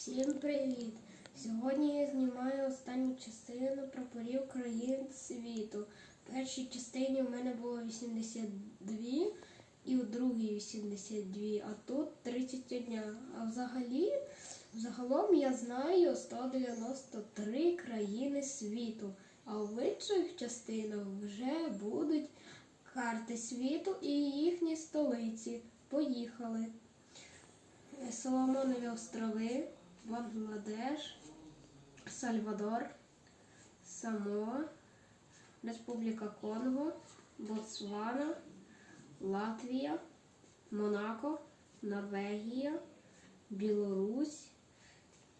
Всім привіт! Сьогодні я знімаю останню частину прапорів країн світу. В першій частині у мене було 82 і у другій 82, а тут 31. А взагалі, загалом я знаю 193 країни світу. А в інших частинах вже будуть карти світу і їхні столиці. Поїхали. Соломонові острови, Бангладеш, Сальвадор, Самоа, Республіка Конго, Ботсвана, Латвія, Монако, Норвегія, Білорусь,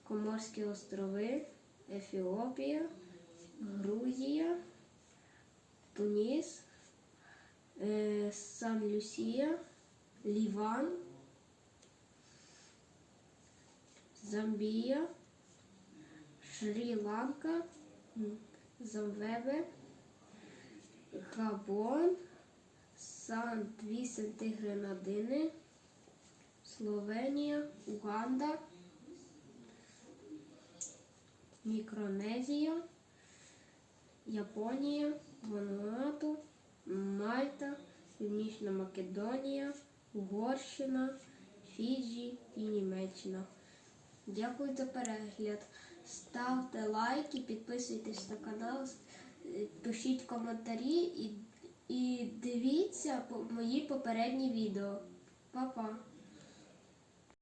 Коморські острови, Ефіопія, Грузія, Туніс, е, Сан-Люсія, Ліван. Замбія, Шрі-Ланка, Замвебе, Габон, Сан-Вісенти Гренадини, Словенія, Уганда, Мікронезія, Японія, Вануату, Мальта, Північна Македонія, Угорщина, Фіджі і Німеччина. Дякую за перегляд. Ставте лайки, підписуйтесь на канал, пишіть коментарі і, і дивіться мої попередні відео. Па-па!